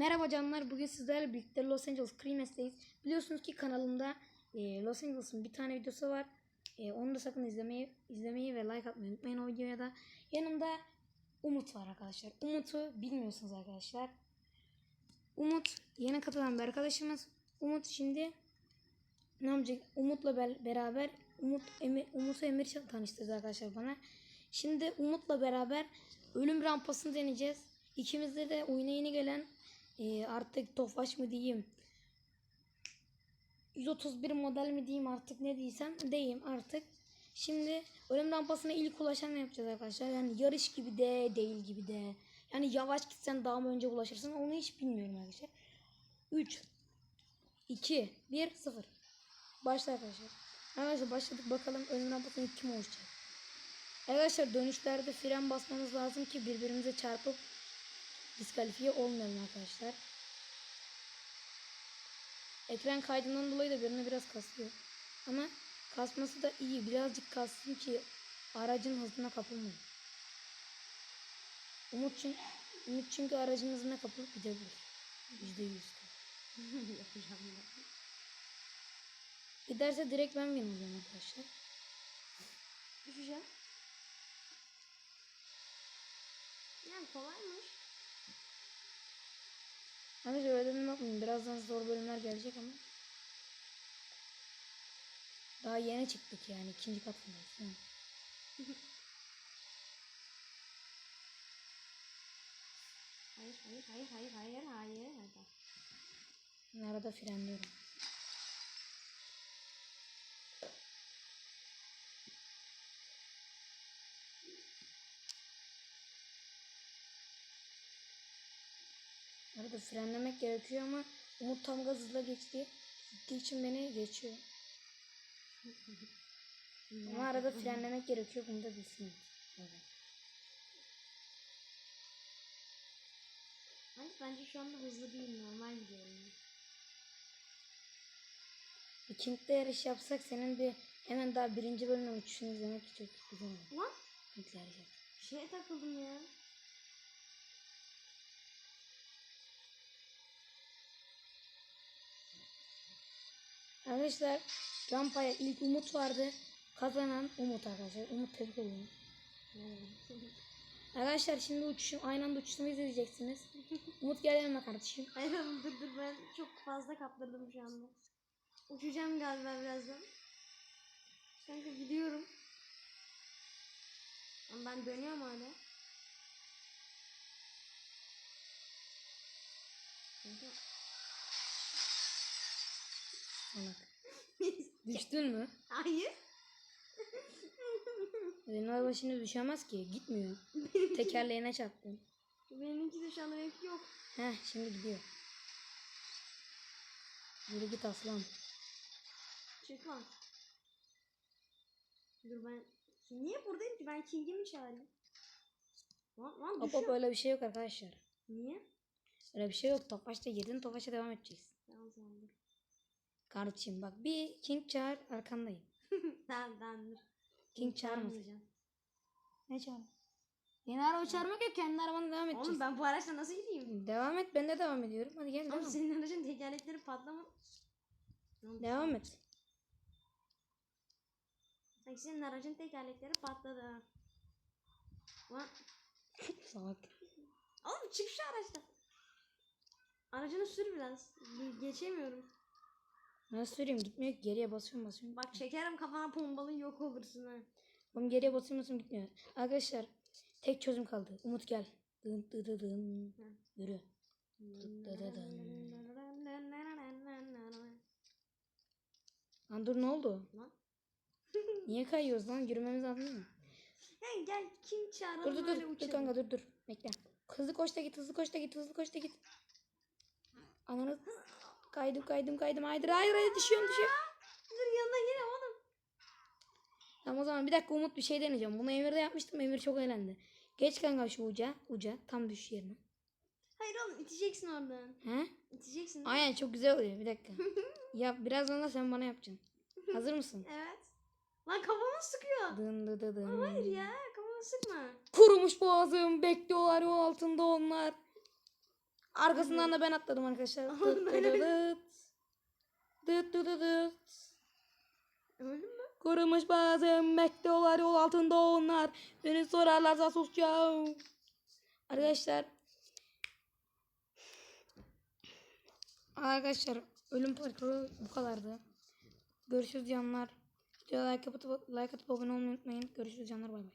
Merhaba canlar. Bugün sizlerle birlikte Los Angeles Creames'teyiz. Biliyorsunuz ki kanalımda e, Los Angeles'ın bir tane videosu var. E, onu da sakın izlemeyi izlemeyi ve like atmayı unutmayın o videoya da. Yanımda Umut var arkadaşlar. Umut'u bilmiyorsunuz arkadaşlar. Umut yeni katılan bir arkadaşımız. Umut şimdi ne yapacak? Umut'la beraber Umut Emir, Umut'u Emir tanıştırdı arkadaşlar bana. Şimdi Umut'la beraber ölüm rampasını deneyeceğiz. İkimizde de oyuna yeni gelen e, artık Tofaş mı diyeyim 131 model mi diyeyim artık ne diysem diyeyim artık. Şimdi ölüm rampasına ilk ulaşan yapacağız arkadaşlar? Yani yarış gibi de değil gibi de. Yani yavaş gitsen daha mı önce ulaşırsın onu hiç bilmiyorum arkadaşlar. 3 2 1 0 Başla arkadaşlar. Arkadaşlar başladık bakalım ölüm rampasına kim ulaşacak? Arkadaşlar dönüşlerde fren basmamız lazım ki birbirimize çarpıp diskalifiye olmayalım arkadaşlar. Ekran kaydından dolayı da birini biraz kasıyor. Ama kasması da iyi. Birazcık kassın ki aracın hızına kapılmayın. Umut çünkü, Umut çünkü aracın hızına kapılıp gidebilir. Yüzde yüz. Yapacağım ben. Giderse direkt ben oluyorum arkadaşlar. Düşeceğim. Yani kolaymış. Öyle dedim bakmayın. Birazdan zor bölümler gelecek ama. Daha yeni çıktık yani. ikinci katındayız. Hayır, hayır, hayır, hayır, hayır, hayır, hayır. Arada frenliyorum. Arada frenlemek gerekiyor ama Umut tam gaz hızla geçti. Gittiği için beni geçiyor. Ama arada frenlemek gerekiyor. Bunu da bilsin. Evet. Hayır, bence şu anda hızlı değil, normal gidiyorum. King'de yarış yapsak senin bir hemen daha birinci bölümün uçuşunu izlemek çok güzel olur. Ulan, King'de yarış yap. bir şeye takıldım ya. Arkadaşlar rampaya ilk Umut vardı. Kazanan Umut arkadaşlar. Umut tebrik ediyorum. Arkadaşlar şimdi uçuşum aynı anda uçuşumu izleyeceksiniz. Umut gel yanıma kardeşim. Oğlum dur dur ben çok fazla kaptırdım şu anda. Uçacağım galiba birazdan. Kanka gidiyorum. Ama ben dönüyorum hala. Kanka. Salak. Düştün mü? Hayır. Benim araba şimdi düşemez ki. Gitmiyor. Tekerleğine çarptım. Benimki de şu anda benimki yok. Heh şimdi gidiyor. Yürü git aslan. Çık lan. Dur ben niye buradayım ki? Ben King'i mi çağırayım? Lan lan Hop hop öyle bir şey yok arkadaşlar. Niye? Öyle bir şey yok. Topaçta yedin. Topaçta devam edeceğiz. Tamam tamam. Kardeşim bak bir King çağır arkandayım. Tamam tamam dur. King çağırmayacağım. Ne çağır? Yeni araba çağırmak yok. Kendi arabana devam edeceğiz. Oğlum ben bu araçla nasıl gideyim? Devam et. Ben de devam ediyorum. Hadi gel Oğlum devam. senin aracın tekerlekleri patlama. Devam et. Sanki senin aracın tekerlekleri patladı ha. Lan Salak. oğlum çık şu araçtan. Aracını sür biraz. Ge- Geçemiyorum. Nasıl süreyim? Gitmiyor ki. Geriye basıyorum basıyorum. Bak çekerim kafana pombalı yok olursun ha. Oğlum geriye basıyorum basıyorum gitmiyor. Arkadaşlar tek çözüm kaldı. Umut gel. Dın dı dı dın. Yürü. Dı dı dı dın. Lan dur ne oldu? Lan. Niye kayıyoruz lan? Yürümemiz lazım değil mi? Hey gel kim çağıralım Dur dur dur. Dur uçalım. kanka dur dur. Bekle. Hızlı koş da git. Hızlı koş da git. Hızlı koş da git. Ananı kaydım kaydım kaydım. Hayır hayır hayır düşüyorum düşüyorum. Dur yanına yine oğlum. Tamam o zaman bir dakika Umut bir şey deneyeceğim. Bunu Emir'de yapmıştım. Emir çok eğlendi. Geç kanka şu uca. Uca. Tam düş yerine. Hayır oğlum iteceksin oradan. He? İteceksin. Aynen çok güzel oluyor. Bir dakika. Yap birazdan da sen bana yapacaksın. Hazır mısın? Evet. Lan kafamı sıkıyor. Dın dı dı dın. Hayır ya kafamı sıkma. Kurumuş boğazım. Bekliyorlar yol altında onlar. Arkasından da ben atladım arkadaşlar. Dıt dıt dıt. Dıt. Öldün mü? Kurumuş bazı mekteolar yol altında onlar. Beni sorarlarsa susacağım. Arkadaşlar. Arkadaşlar ölüm parkuru bu kadardı. Görüşürüz canlar. Videoya like atıp, like atıp abone olmayı unutmayın. Görüşürüz canlar bay bay.